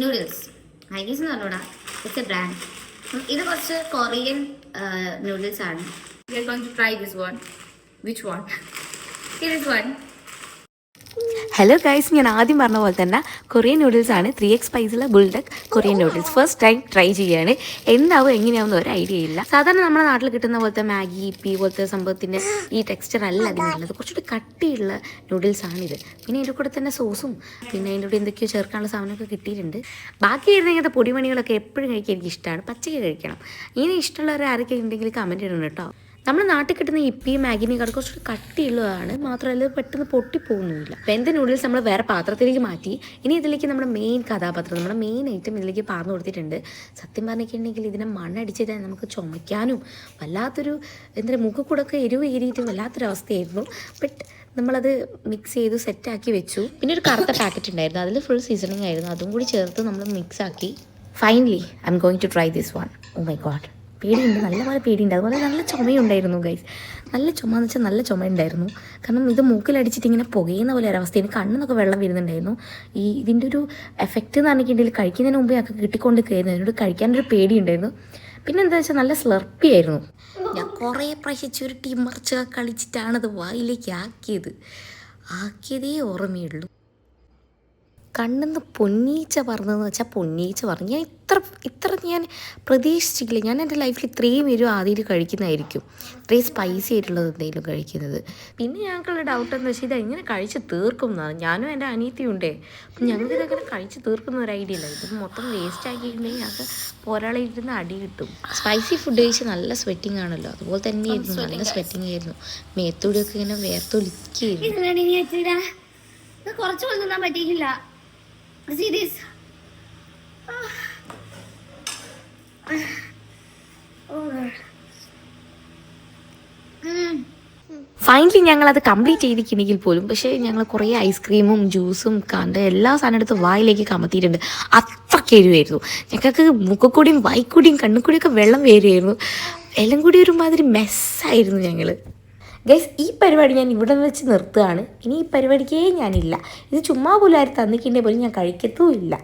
Noodles മൈനീസ് എന്ന് പറഞ്ഞൂടാ it's A brand ഇത് കുറച്ച് കൊറിയൻ നൂഡിൽസ് ആണ് going to one. Which one? Here is one. Hello guys ഞാൻ ആദ്യം പറഞ്ഞ പോലെ തന്നെ കൊറിയൻ നൂഡിൽസ് ആണ് three X സ്പൈസിലെ Buldak Korean noodles first time try ചെയ്യാണ്. എന്താവും എങ്ങനെയാവും ഒരു ഐഡിയ ഇല്ല. സാധാരണ നമ്മുടെ നാട്ടിൽ കിട്ടുന്ന പോലത്തെ മാഗി ഇപ്പി പോലത്തെ സംഭവത്തിന്റെ ഈ ടെക്സ്ചർ അല്ല അതിനുള്ളത് കുറച്ചുകൂടി കട്ടിയുള്ള നൂഡിൽസ് ആണിത് പിന്നെ അതിന്റെ കൂടെ തന്നെ സോസും പിന്നെ അതിന്റെ കൂടെ എന്തൊക്കെയോ ചേർക്കാനുള്ള സാധനമൊക്കെ കിട്ടിയിട്ടുണ്ട്. ബാക്കി വരുന്ന ഇങ്ങനത്തെ പൊടിമണികളൊക്കെ എപ്പോഴും കഴിക്കാൻ എനിക്ക് ഇഷ്ടമാണ്. പച്ചക്ക് കഴിക്കണം. ഇനി ഇഷ്ടമുള്ളവർ ആരൊക്കെ ഉണ്ടെങ്കിൽ കമന്റ് ഇടണം കേട്ടോ. നമ്മുടെ നാട്ടിൽ കിട്ടുന്ന ഇപ്പി മാഗിനേക്കാൾ കുറച്ചുകൂടി കട്ടിയുള്ളതാണ്. മാത്രമല്ല ഇത് പെട്ടെന്ന് പൊട്ടിപ്പോകുന്നില്ല വെന്ത നൂഡിൽസ് നമ്മൾ വേറെ പാത്രത്തിലേക്ക് മാറ്റി ഇനി ഇതിലേക്ക് നമ്മുടെ മെയിൻ കഥാപാത്രം നമ്മുടെ മെയിൻ ഐറ്റം ഇതിലേക്ക് പാർന്നു കൊടുത്തിട്ടുണ്ട്. സത്യം പറഞ്ഞിട്ടുണ്ടെങ്കിൽ ഇതിനെ മണ്ണടിച്ചിട്ട് നമുക്ക് ചുമയ്ക്കാനും വല്ലാത്തൊരു എന്താ മുഖ കൂടെ ഒക്കെ എരിവ് ഏരിയിട്ട് വല്ലാത്തൊരവസ്ഥയായിരുന്നു. ബട്ട് നമ്മളത് മിക്സ് ചെയ്ത് സെറ്റാക്കി വെച്ചു. പിന്നെ ഒരു കറുത്ത പാക്കറ്റ് ഉണ്ടായിരുന്നു. അതിൽ ഫുൾ സീസണിങ് ആയിരുന്നു. അതും കൂടി ചേർത്ത് നമ്മൾ മിക്സ് ആക്കി. Finally I'm going to try this one oh my God പേടിയുണ്ട് നല്ലപോലെ പേടിയുണ്ട്. അതുപോലെ നല്ല ചുമയുണ്ടായിരുന്നു ഗൈസ് നല്ല ചുമ എന്ന് വെച്ചാൽ നല്ല ചുമ ഉണ്ടായിരുന്നു കാരണം ഇത് മൂക്കിലടിച്ചിട്ട് ഇങ്ങനെ പുകയുന്ന പോലെ ഒരവസ്ഥ എനിക്ക് കണ്ണെന്നൊക്കെ വെള്ളം വരുന്നുണ്ടായിരുന്നു. ഈ ഇതിന്റെ ഒരു എഫക്റ്റ് എന്ന് പറഞ്ഞിട്ടുണ്ടെങ്കിൽ കഴിക്കുന്നതിന് മുമ്പേ ഞങ്ങൾക്ക് കിട്ടിക്കൊണ്ട് കയറുന്നു അതിനോട് കഴിക്കാനൊരു പേടിയുണ്ടായിരുന്നു. പിന്നെ എന്താ വെച്ചാൽ നല്ല സ്ലർപ്പി ആയിരുന്നു. ഞാൻ കുറേ പ്രാവശ്യം ചുരുട്ടി കളിച്ചിട്ടാണ് അത് വായിലേക്ക് ആക്കിയത്. ആക്കിയതേ ഓർമ്മയുള്ളൂ. കണ്ണിന്ന് പൊന്നീച്ച പറഞ്ഞതെന്ന് വെച്ചാൽ പൊന്നീച്ച പറഞ്ഞു ഞാൻ ഇത്ര ഇത്ര ഞാൻ പ്രതീക്ഷിച്ചില്ല ഞാൻ എന്റെ ലൈഫിൽ ഇത്രയും എരിവ് ആദ്യം കഴിക്കുന്നതായിരിക്കും. ഇത്രയും സ്പൈസി ആയിട്ടുള്ളത് എന്തെങ്കിലും കഴിക്കുന്നത്. പിന്നെ ഞങ്ങൾക്കുള്ള ഡൗട്ട് എന്ന് വെച്ചാൽ ഇത് എങ്ങനെ കഴിച്ച് തീർക്കും എന്നാണ് ഞാനും എന്റെ അനീതി ഉണ്ടേ. അപ്പം ഞങ്ങൾക്ക് ഇതങ്ങനെ കഴിച്ച് തീർക്കുന്ന ഒരു ഐഡിയ ഇല്ല. ഇത് മൊത്തം വേസ്റ്റ് ആക്കിയിട്ടുണ്ടെങ്കിൽ ഞങ്ങൾക്ക് ഒരാളെ ഇരുന്ന് അടി കിട്ടും. സ്പൈസി ഫുഡ് കഴിച്ച് നല്ല സ്വെറ്റിംഗ് ആണല്ലോ. അതുപോലെ തന്നെ നല്ല സ്വെറ്റിംഗ് ആയിരുന്നു. മേത്തൂടിയൊക്കെ ഇങ്ങനെ വേർത്തൊലിക്കുകയായിരുന്നു കുറച്ച് ഇനി വെച്ചിടാ ഇത് this? ഫൈനലി ഞങ്ങൾ അത് കംപ്ലീറ്റ് ചെയ്തിരിക്കുന്നെങ്കിൽ പോലും പക്ഷേ ഞങ്ങൾ കുറേ ഐസ്ക്രീമും ജ്യൂസും കണ്ട് എല്ലാ സാധനം എടുത്ത് വായിലേക്ക് കമത്തിയിട്ടുണ്ട്. അത്രയ്ക്ക് എരിവായിരുന്നു. ഞങ്ങൾക്ക് മുക്കക്കൂടിയും വായിക്കൂടിയും കണ്ണുകൂടിയൊക്കെ വെള്ളം വരുമായിരുന്നു എല്ലാം കൂടി ഒരുമാതിരി മെസ്സായിരുന്നു ഞങ്ങൾ ഗൈസ് ഈ പരിപാടി ഞാൻ ഇവിടെ നിന്ന് വെച്ച് നിർത്തുകയാണ്. ഇനി ഈ പരിപാടിക്കേ ഞാനില്ല. ഇത് ചുമ്മാ പോലും ആരും തന്നിട്ടുണ്ടെങ്കിൽ പോലും ഞാൻ കഴിക്കത്തും ഇല്ല.